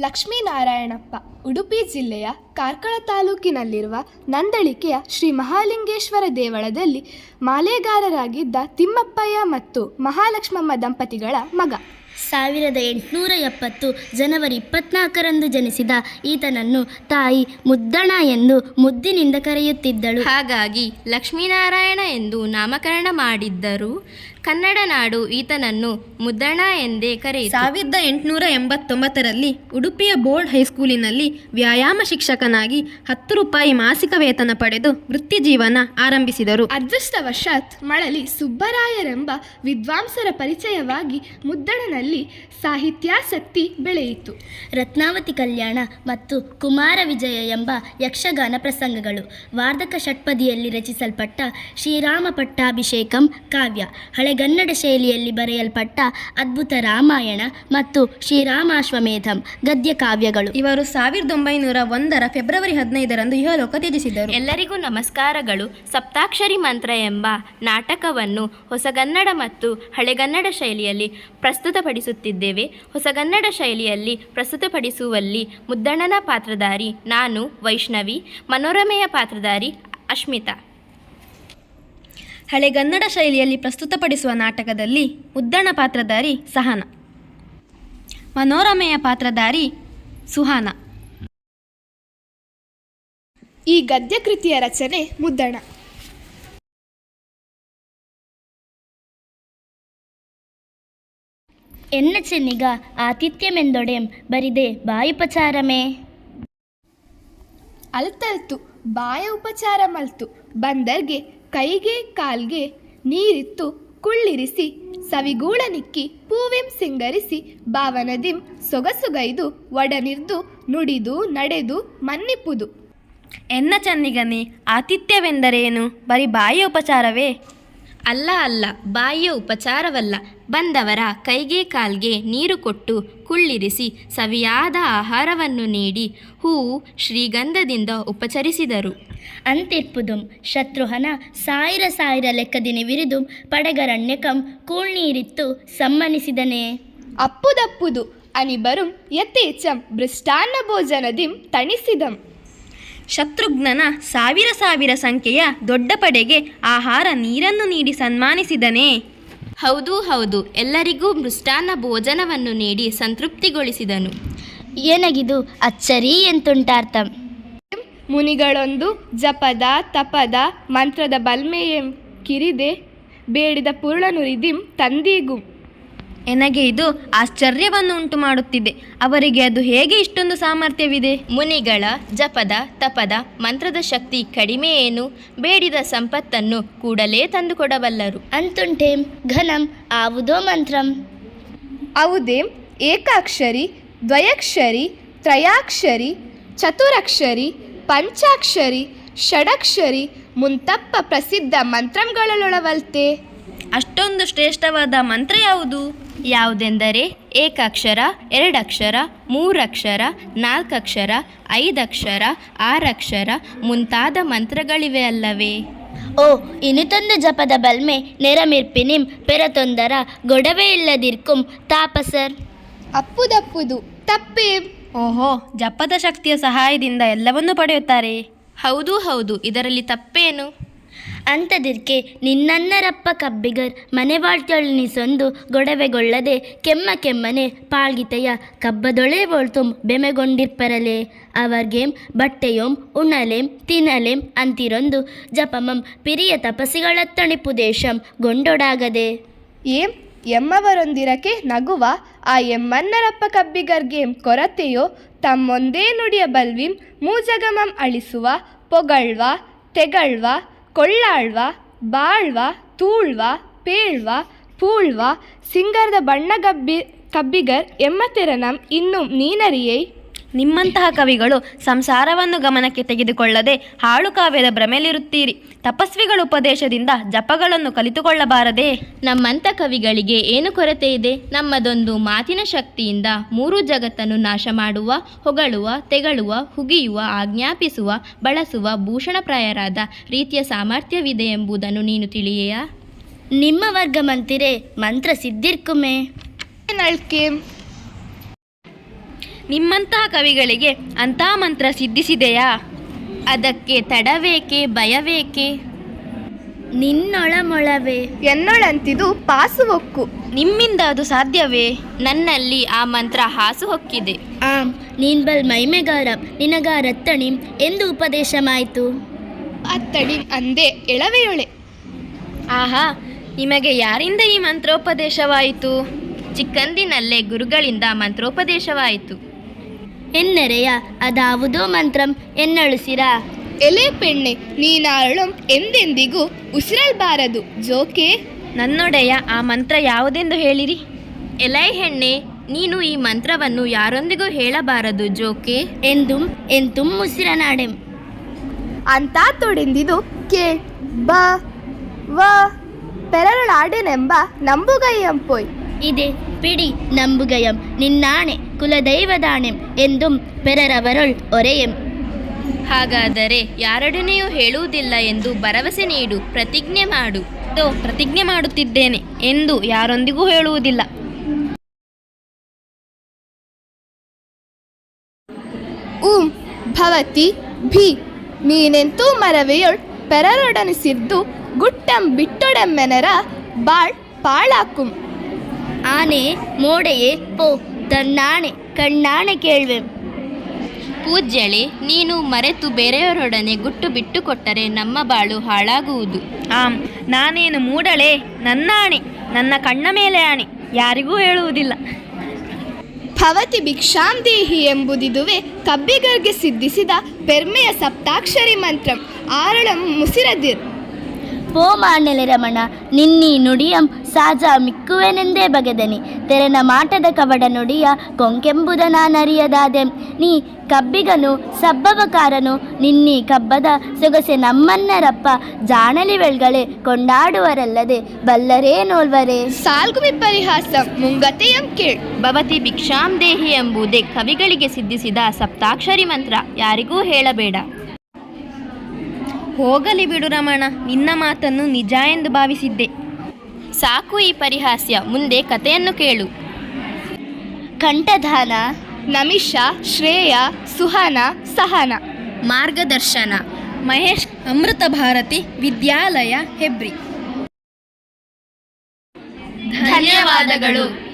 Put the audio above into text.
ಲಕ್ಷ್ಮೀನಾರಾಯಣಪ್ಪ ಉಡುಪಿ ಜಿಲ್ಲೆಯ ಕಾರ್ಕಳ ತಾಲೂಕಿನಲ್ಲಿರುವ ನಂದಳಿಕೆಯ ಶ್ರೀ ಮಹಾಲಿಂಗೇಶ್ವರ ದೇವಳದಲ್ಲಿ ಮಾಲೆಗಾರರಾಗಿದ್ದ ತಿಮ್ಮಪ್ಪಯ್ಯ ಮತ್ತು ಮಹಾಲಕ್ಷ್ಮಮ್ಮ ದಂಪತಿಗಳ ಮಗ. ಸಾವಿರದ ಎಂಟುನೂರ ಎಪ್ಪತ್ತು ಜನವರಿ ಇಪ್ಪತ್ನಾಲ್ಕರಂದು ಜನಿಸಿದ ಈತನನ್ನು ತಾಯಿ ಮುದ್ದಣ ಎಂದು ಮುದ್ದಿನಿಂದ ಕರೆಯುತ್ತಿದ್ದಳು. ಹಾಗಾಗಿ ಲಕ್ಷ್ಮೀನಾರಾಯಣ ಎಂದು ನಾಮಕರಣ ಮಾಡಿದ್ದರು. ಕನ್ನಡ ನಾಡು ಈತನನ್ನು ಮುದ್ದಣ ಎಂದೇ ಕರೆ ಸಾವಿರದ ಎಂಟುನೂರ ಎಂಬತ್ತೊಂಬತ್ತರಲ್ಲಿ ಉಡುಪಿಯ ಬೋರ್ಡ್ ಹೈಸ್ಕೂಲಿನಲ್ಲಿ ವ್ಯಾಯಾಮ ಶಿಕ್ಷಕನಾಗಿ ಹತ್ತು ರೂಪಾಯಿ ಮಾಸಿಕ ವೇತನ ಪಡೆದು ವೃತ್ತಿ ಜೀವನ ಆರಂಭಿಸಿದರು. ಅದೃಷ್ಟವಶಾತ್ ಮಳಲಿ ಸುಬ್ಬರಾಯರೆಂಬ ವಿದ್ವಾಂಸರ ಪರಿಚಯವಾಗಿ ಮುದ್ದಣನಲ್ಲಿ ಸಾಹಿತ್ಯಾಸಕ್ತಿ ಬೆಳೆಯಿತು. ರತ್ನಾವತಿ ಕಲ್ಯಾಣ ಮತ್ತು ಕುಮಾರ ವಿಜಯ ಎಂಬ ಯಕ್ಷಗಾನ ಪ್ರಸಂಗಗಳು ವಾರ್ಧಕ ಷಟ್ಪದಿಯಲ್ಲಿ ರಚಿಸಲ್ಪಟ್ಟ ಶ್ರೀರಾಮ ಪಟ್ಟಾಭಿಷೇಕಂ ಕಾವ್ಯ ಹಳೆಗನ್ನಡ ಶೈಲಿಯಲ್ಲಿ ಬರೆಯಲ್ಪಟ್ಟ ಅದ್ಭುತ ರಾಮಾಯಣ ಮತ್ತು ಶ್ರೀರಾಮಾಶ್ವಮೇಧಂ ಗದ್ಯ ಕಾವ್ಯಗಳು. ಇವರು ಸಾವಿರದ ಒಂಬೈನೂರ ಒಂದರ ಫೆಬ್ರವರಿ ಹದಿನೈದರಂದು ಇಹಲೋಕ ತ್ಯಜಿಸಿದರು ಎಲ್ಲರಿಗೂ ನಮಸ್ಕಾರಗಳು. ಸಪ್ತಾಕ್ಷರಿ ಮಂತ್ರ ಎಂಬ ನಾಟಕವನ್ನು ಹೊಸಗನ್ನಡ ಮತ್ತು ಹಳೆಗನ್ನಡ ಶೈಲಿಯಲ್ಲಿ ಪ್ರಸ್ತುತಪಡಿಸುತ್ತಿದ್ದೇವೆ. ಹೊಸಗನ್ನಡ ಶೈಲಿಯಲ್ಲಿ ಪ್ರಸ್ತುತಪಡಿಸುವಲ್ಲಿ ಮುದ್ದಣ್ಣನ ಪಾತ್ರಧಾರಿ ನಾನು ವೈಷ್ಣವಿ ಮನೋರಮೆಯ ಪಾತ್ರಧಾರಿ ಅಶ್ಮಿತಾ. ಹಳೆಗನ್ನಡ ಶೈಲಿಯಲ್ಲಿ ಪ್ರಸ್ತುತಪಡಿಸುವ ನಾಟಕದಲ್ಲಿ ಮುದ್ದಣ ಪಾತ್ರಧಾರಿ ಸಹನ. ಮನೋರಮೆಯ ಪಾತ್ರಧಾರಿ ಸುಹಾನ. ಈ ಗದ್ಯಕೃತಿಯ ರಚನೆ ಮುದ್ದಣ. ಎನ್ನ ಚೆನ್ನಿಗ ಆತಿಥ್ಯಮೆಂದೊಡೆಂ ಬರಿದೆ ಬಾಯುಪಚಾರಮೇ ಅಲ್ತಲ್ತು ಬಾಯ ಉಪಚಾರ ಮಲ್ತು ಬಂದರ್ಗೆ ಕೈಗೆ ಕಾಲ್ಗೆ ನೀರಿತ್ತು ಕುಳ್ಳಿರಿಸಿ ಸವಿಗೂಳನಿಕ್ಕಿ ಪೂವಿಂ ಸಿಂಗರಿಸಿ ಭಾವನದಿಂ ಸೊಗಸುಗೈದು ಒಡನಿರ್ದು ನುಡಿದು ನಡೆದು ಮನ್ನಿಪುದು ಎನ್ನ ಚನ್ನಿಗನೆ ಆತಿಥ್ಯವೆಂದರೇನು? ಬರೀ ಬಾಯಿಯ ಉಪಚಾರವೇ? ಅಲ್ಲ ಅಲ್ಲ ಬಾಯಿಯ ಉಪಚಾರವಲ್ಲ. ಬಂದವರ ಕೈಗೆ ಕಾಲ್ಗೆ ನೀರು ಕೊಟ್ಟು ಕುಳ್ಳಿರಿಸಿ ಸವಿಯಾದ ಆಹಾರವನ್ನು ನೀಡಿ ಹೂವು ಶ್ರೀಗಂಧದಿಂದ ಉಪಚರಿಸಿದರು. ಅಂತಿರ್ಪುದುಂ ಶತ್ರುಹನ ಸಾವಿರ ಸಾವಿರ ಲೆಕ್ಕದಿನಿ ವಿರಿದು ಪಡೆಗರಣ್ಯಕಂ ಕೂಳ್ನೀರಿತ್ತು ಸಮ್ಮನಿಸಿದನೇ. ಅಪ್ಪುದಪ್ಪುದು ಅನಿಬರುಂ ಯಥೇಚ್ಛಂ ಭೃಷ್ಟಾನ್ನ ಭೋಜನದಿಂ ತಣಿಸಿದಂ. ಶತ್ರುಘ್ನನ ಸಾವಿರ ಸಾವಿರ ಸಂಖ್ಯೆಯ ದೊಡ್ಡ ಪಡೆಗೆ ಆಹಾರ ನೀರನ್ನು ನೀಡಿ ಸನ್ಮಾನಿಸಿದನೇ. ಹೌದು ಹೌದು. ಎಲ್ಲರಿಗೂ ಮೃಷ್ಟಾನ್ನ ಭೋಜನವನ್ನು ನೀಡಿ ಸಂತೃಪ್ತಿಗೊಳಿಸಿದನು. ಏನಗಿದು? ಅಚ್ಚರಿ ಎಂತುಂಟಾರ್ಥಂ. ಮುನಿಗಳೊಂದು ಜಪದ ತಪದ ಮಂತ್ರದ ಬಲ್ಮೆಯಂ ಕಿರಿದೆ ಬೇಡಿದ ಪೂರ್ಣನುರಿದಿಂ ತಂದೀಗುಂ. ಎನಗೆ ಇದು ಆಶ್ಚರ್ಯವನ್ನು ಉಂಟು ಮಾಡುತ್ತಿದೆ ಅವರಿಗೆ ಅದು ಹೇಗೆ ಇಷ್ಟೊಂದು ಸಾಮರ್ಥ್ಯವಿದೆ? ಮುನಿಗಳ ಜಪದ ತಪದ ಮಂತ್ರದ ಶಕ್ತಿ ಕಡಿಮೆ ಏನು? ಬೇಡಿದ ಸಂಪತ್ತನ್ನು ಕೂಡಲೇ ತಂದುಕೊಡಬಲ್ಲರು. ಅಂತುಂಟೇಂ ಘನಂ ಆವುದೋ ಮಂತ್ರಂ. ಅವುದೇಂ ಏಕಾಕ್ಷರಿ ದ್ವಯಕ್ಷರಿ ತ್ರಯಾಕ್ಷರಿ ಚತುರಕ್ಷರಿ ಪಂಚಾಕ್ಷರಿ ಷಡಕ್ಷರಿ ಮುಂತಪ್ಪ ಪ್ರಸಿದ್ಧ ಮಂತ್ರಗಳೊಳವಲ್ತೆ ಅಷ್ಟೊಂದು ಶ್ರೇಷ್ಠವಾದ ಮಂತ್ರ ಯಾವುದು? ಯಾವುದೆಂದರೆ ಏಕಾಕ್ಷರ ಎರಡಕ್ಷರ ಮೂರಕ್ಷರ ನಾಲ್ಕಕ್ಷರ ಐದಕ್ಷರ ಆರಕ್ಷರ ಮುಂತಾದ ಮಂತ್ರಗಳಿವೆ ಅಲ್ಲವೇ? ಓ ಇನಿತೊಂದು ಜಪದ ಬಲ್ಮೆ ನೆರಮಿರ್ಪಿನಿಂ ಪೆರತೊಂದರ ಗೊಡವೆ ಇಲ್ಲದಿರ್ಕುಂ ತಾಪಸರ್. ಅಪ್ಪುದಪ್ಪುದು ತಪ್ಪೇ. ಓಹೋ ಜಪದ ಶಕ್ತಿಯ ಸಹಾಯದಿಂದ ಎಲ್ಲವನ್ನೂ ಪಡೆಯುತ್ತಾರೆ. ಹೌದು ಹೌದು ಇದರಲ್ಲಿ ತಪ್ಪೇನು? ಅಂತದಿರ್ಕೆ ನಿನ್ನನ್ನರಪ್ಪ ಕಬ್ಬಿಗರ್ ಮನೆವಾಳ್ತೊಳನಿಸೊಂದು ಗೊಡವೆಗೊಳ್ಳದೆ ಕೆಮ್ಮ ಕೆಮ್ಮನೆ ಪಾಳ್ಗಿತೆಯ ಕಬ್ಬದೊಳೆ ಒಳ್ತುಂ ಬೆಮೆಗೊಂಡಿರ್ಪರಲೆ. ಅವರ್ಗೇಂ ಬಟ್ಟೆಯೋಂ ಉಣಲೆಂ ತಿನ್ನಲೆಂ ಅಂತಿರೊಂದು ಜಪಮಂ ಪಿರಿಯ ತಪಸಿಗಳತ್ತಣಿಪುದೇಶಂ ಗೊಂಡೊಡಾಗದೆ. ಏಂ ಎಮ್ಮವರೊಂದಿರಕೆ ನಗುವ ಆ ಎಮ್ಮನ್ನರಪ್ಪ ಕಬ್ಬಿಗರ್ಗೇಂ ಕೊರತೆಯೋ ತಮ್ಮೊಂದೇ ನುಡಿಯ ಬಲ್ವಿಂ ಮೂಜಗಮಂ ಅಳಿಸುವ, ಪೊಗಳ್ವ, ತೆಗಳ್ವ ಕೊಳ್ಳಾಳ್ವ ಬಾಳ್ವ ತೂಳ್ವ ಪೇಳ್ವ ಪೂಳ್ವ ಸಿಂಗರದ ಬಣ್ಣಗಬ್ಬಿ ಕಬ್ಬಿಗರ್ ಎಮ್ಮತೆರನಂ ಇನ್ನು ನೀನರಿಯೈ ನಿಮ್ಮಂತಹ ಕವಿಗಳು ಸಂಸಾರವನ್ನು ಗಮನಕ್ಕೆ ತೆಗೆದುಕೊಳ್ಳದೆ ಹಾಳು ಕಾವ್ಯದ ಭ್ರಮೆಯಲ್ಲಿರುತ್ತೀರಿ. ತಪಸ್ವಿಗಳ ಉಪದೇಶದಿಂದ ಜಪಗಳನ್ನು ಕಲಿತುಕೊಳ್ಳಬಾರದೆ. ನಮ್ಮಂಥ ಕವಿಗಳಿಗೆ ಏನು ಕೊರತೆ ಇದೆ? ನಮ್ಮದೊಂದು ಮಾತಿನ ಶಕ್ತಿಯಿಂದ ಮೂರು ಜಗತ್ತನ್ನು ನಾಶ ಮಾಡುವ ಹೊಗಳುವ ತೆಗಳುವ ಹುಗಿಯುವ ಆಜ್ಞಾಪಿಸುವ ಬಳಸುವ ಭೂಷಣಪ್ರಾಯರಾದ ರೀತಿಯ ಸಾಮರ್ಥ್ಯವಿದೆ ಎಂಬುದನ್ನು ನೀನು ತಿಳಿಯೆಯಾ? ನಿಮ್ಮ ವರ್ಗ ಮಂತಿರೆ ಮಂತ್ರ ಸಿದ್ಧಿರ್ಕುಮೆ ನಳ್ಕೇಂ ನಿಮ್ಮಂತಹ ಕವಿಗಳಿಗೆ ಅಂಥ ಮಂತ್ರ ಸಿದ್ಧಿಸಿದೆಯಾ? ಅದಕ್ಕೆ ತಡವೇಕೆ ಭಯವೇಕೆ? ನಿನ್ನೊಳಮೊಳವೆ. ಎನ್ನೊಳಂತಿದು ಪಾಸು ಹೊಕ್ಕು ನಿಮ್ಮಿಂದ ಅದು ಸಾಧ್ಯವೇ? ನನ್ನಲ್ಲಿ ಆ ಮಂತ್ರ ಹಾಸು ಹೊಕ್ಕಿದೆ ಆಂ ನೀನ್ಬಲ್ ಮೈಮೆಗಾರ ನಿನಗಾರತ್ತಣಿಂ ಎಂದು ಉಪದೇಶಮಾಯಿತು. ಅತ್ತಡಿ ಅಂದೆ ಎಳವೆಯೊಳೆ. ಆಹಾ ನಿಮಗೆ ಯಾರಿಂದ ಈ ಮಂತ್ರೋಪದೇಶವಾಯಿತು? ಚಿಕ್ಕಂದಿನಲ್ಲೇ ಗುರುಗಳಿಂದ ಮಂತ್ರೋಪದೇಶವಾಯಿತು. ಎನ್ನೆರೆಯ ಅದಾವುದೋ ಮಂತ್ರಂ ಎನ್ನಳುಸಿರಾ. ಎಲೆ ಪೆಣ್ಣೆ ನೀನಾಳಂ ಎಂದೆಂದಿಗೂ ಉಸಿರಲ್ಬಾರದು. ಜೋಕೆ? ನನ್ನೊಡೆಯ ಆ ಮಂತ್ರ ಯಾವುದೆಂದು ಹೇಳಿರಿ? ಎಲೈ ಹೆಣ್ಣೆ ನೀನು ಈ ಮಂತ್ರವನ್ನು ಯಾರೊಂದಿಗೂ ಹೇಳಬಾರದು ಜೋಕೆ? ಎಂದುಂ ಎಂತುಂ ಉಸಿರನಾಡೆಂ. ಅಂತ ತೊಡೆಂದಿದು ಕೆ ಬ ವ ಪೆರಳಾಡೆನೆಂಬ ನಂಬುಗೈಯಂಪೊಯ್ ಇದೆ ಪಿಡಿ ನಂಬುಗಯಂ ನಿನ್ನಾಣೆ. ಕುಲದೈವದಾಣೆಂ ಎಂದು ಪೆರರವರೊಳ್ ಒರೆಯ. ಹಾಗಾದರೆ ಯಾರೊಡನೆಯೂ ಹೇಳುವುದಿಲ್ಲ ಎಂದು ಭರವಸೆ ನೀಡು ಪ್ರತಿಜ್ಞೆ ಮಾಡು. ತೋ ಪ್ರತಿಜ್ಞೆ ಮಾಡುತ್ತಿದ್ದೇನೆ ಎಂದು ಯಾರೊಂದಿಗೂ ಹೇಳುವುದಿಲ್ಲ. ಉಂ ಭವತಿ ಭಿ ನೀನೆಂತೂ ಮರವೆಯೊಳ್ ಪೆರರೊಡನಿಸಿದ್ದು ಗುಟ್ಟಂ ಬಿಟ್ಟೊಡೆಮ್ಮೆನರ ಬಾಳ್ ಪಾಳಾಕುಂ. ಆನೆ ಮೋಡೆಯೇ ಪೋ. ತನ್ನಾಣೆ ಕಣ್ಣಾಣೆ ಕೇಳುವೆ. ಪೂಜ್ಯಳೆ ನೀನು ಮರೆತು ಬೇರೆಯವರೊಡನೆ ಗುಟ್ಟು ಬಿಟ್ಟು ಕೊಟ್ಟರೆ ನಮ್ಮ ಬಾಳು ಹಾಳಾಗುವುದು. ಆಂ ನಾನೇನು ಮೂಡಳೆ ನನ್ನಾಣೆ ನನ್ನ ಕಣ್ಣ ಮೇಲೆ ಆಣೆ ಯಾರಿಗೂ ಹೇಳುವುದಿಲ್ಲ. ಭವತಿ ಭಿಕ್ಷಾಂ ದೇಹಿ ಎಂಬುದಿದುವೆ ಕಬ್ಬಿಗರ್ಗೆ ಸಿದ್ಧಿಸಿದ ಪೆರ್ಮೆಯ ಸಪ್ತಾಕ್ಷರಿ ಮಂತ್ರಂ ಆರಳಂ ಮುಸಿರದಿರ್. ಪೋ ಮಾಣೆಲೆ ರಮಣ ನಿನ್ನಿ ನುಡಿಯಂ ಸಾಜ ಮಿಕ್ಕುವೆನೆಂದೇ ಬಗೆದನಿ. ತೆರೆನ ಮಾಟದ ಕವಡ ನುಡಿಯ ಕೊಂಕೆಂಬುದ ನಾನರಿಯದಾದೆ ನೀ ಕಬ್ಬಿಗನು ಸಬ್ಬವಕಾರನು ನಿನ್ನಿ ಕಬ್ಬದ ಸೊಗಸೆ ನಮ್ಮನ್ನರಪ್ಪ. ಜಾಣಲಿವೆಳ್ಗಳೇ ಕೊಂಡಾಡುವರಲ್ಲದೆ ಬಲ್ಲರೇ ನೋಲ್ವರೇ. ಸಾಲ್ಗು ಪರಿಹಾಸಂ ಮುಂಗತೆಯಂ ಕೇಳ್. ಭವತಿ ಭಿಕ್ಷಾಂ ದೇಹಿ ಎಂಬುದೇ ಕವಿಗಳಿಗೆ ಸಿದ್ಧಿಸಿದ ಸಪ್ತಾಕ್ಷರಿ ಮಂತ್ರ. ಯಾರಿಗೂ ಹೇಳಬೇಡ. ಹೋಗಲಿ ಬಿಡು ರಮಣ ನಿನ್ನ ಮಾತನ್ನು ನಿಜ ಎಂದು ಭಾವಿಸಿದ್ದೆ. ಸಾಕು ಈ ಪರಿಹಾಸ್ಯ. ಮುಂದೆ ಕಥೆಯನ್ನು ಕೇಳು. ಕಂಠಧಾನ, ನಮಿಷಾ, ಶ್ರೇಯ, ಸುಹಾನ, ಸಹನ. ಮಾರ್ಗದರ್ಶನ, ಮಹೇಶ್, ಅಮೃತ ಭಾರತಿ, ವಿದ್ಯಾಲಯ, ಹೆಬ್ರಿ. ಧನ್ಯವಾದಗಳು.